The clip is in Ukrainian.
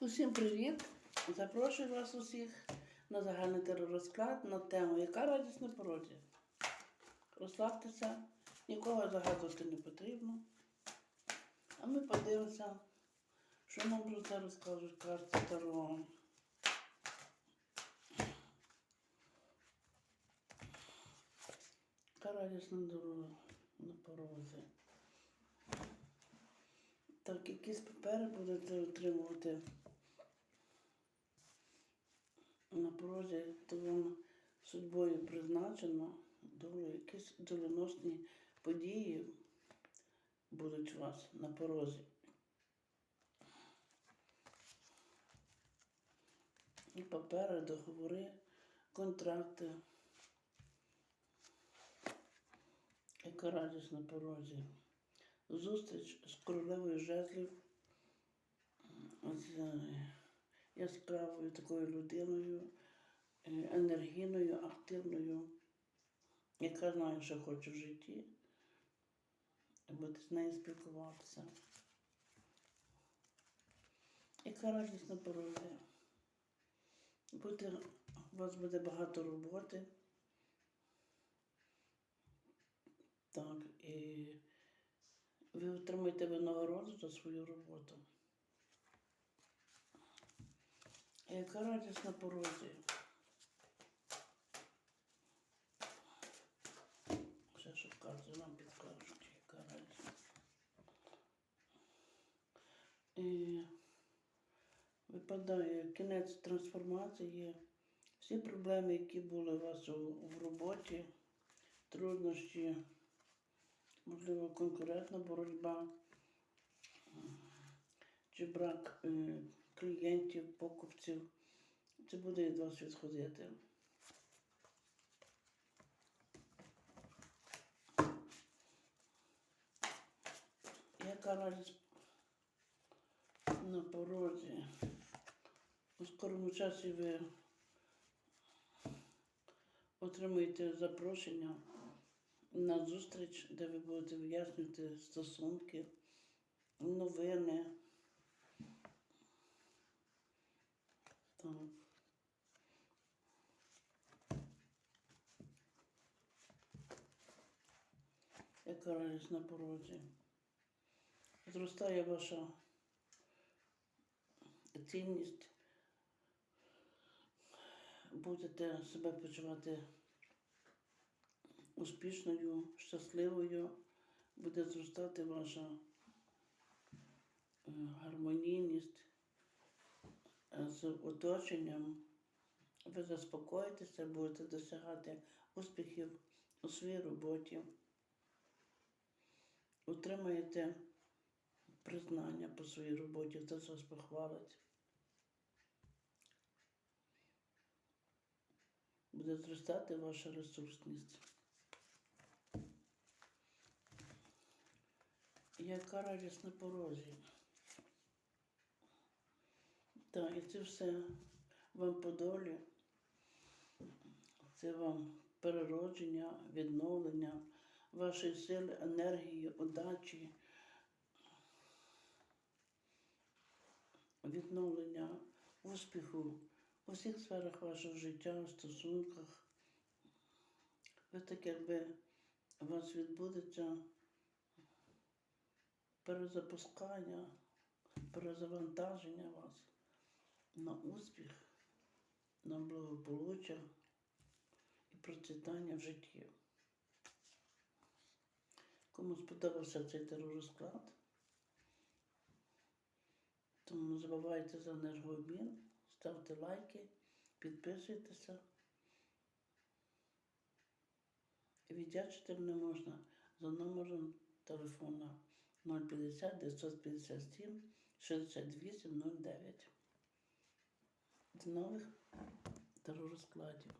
Усім привіт! Запрошую вас усіх на загальний теророзклад на тему Яка радість на породі? Розслабтеся, нікого загадувати не потрібно. А ми подивимося, що нам про це розкажуть карти Таро. Яка радість на дорогу на порозі? Так, якісь папери будете отримувати на порозі, вам судьбою призначено, долю, якісь доленосні події будуть у вас на порозі. І папери, договори, контракти. Яка радість на порозі. Зустріч з королевою жезлів, з яскравою такою людиною, е, енергійною, активною, яка знає, що хоче в житті, буде з нею спілкуватися. Яка радість на порозі. Буде, у вас буде багато роботи. Так, і ви отримаєте винагороду за свою роботу. Яка радість на порозі. Ще що карти нам підкажуть, яка. І випадає кінець трансформації. Всі проблеми, які були у вас у, в роботі, труднощі можливо, конкурентна боротьба чи брак е, клієнтів, покупців. Це буде від вас відходити. Яка радість на порозі? У скорому часі ви отримаєте запрошення на зустріч, де ви будете вияснювати стосунки, новини. Так. Яка радість на порозі. Зростає ваша цінність. Будете себе почувати успішною, щасливою, буде зростати ваша е, гармонійність з оточенням. Ви заспокоїтеся, будете досягати успіхів у своїй роботі, отримаєте признання по своїй роботі, хтось вас похвалить. Буде зростати ваша ресурсність. Яка радість на порозі. Так, і це все вам по долі. Це вам переродження, відновлення вашої сили, енергії, удачі, відновлення успіху у всіх сферах вашого життя, в стосунках. Ви так якби у вас відбудеться перезапускання, перезавантаження вас на успіх, на благополуччя і процвітання в житті. Кому сподобався цей теророзклад, тому не забувайте за енергообмін, ставте лайки, підписуйтеся. І віддячити мене можна за номером телефона 050 957 68 09. До нових теророзкладів.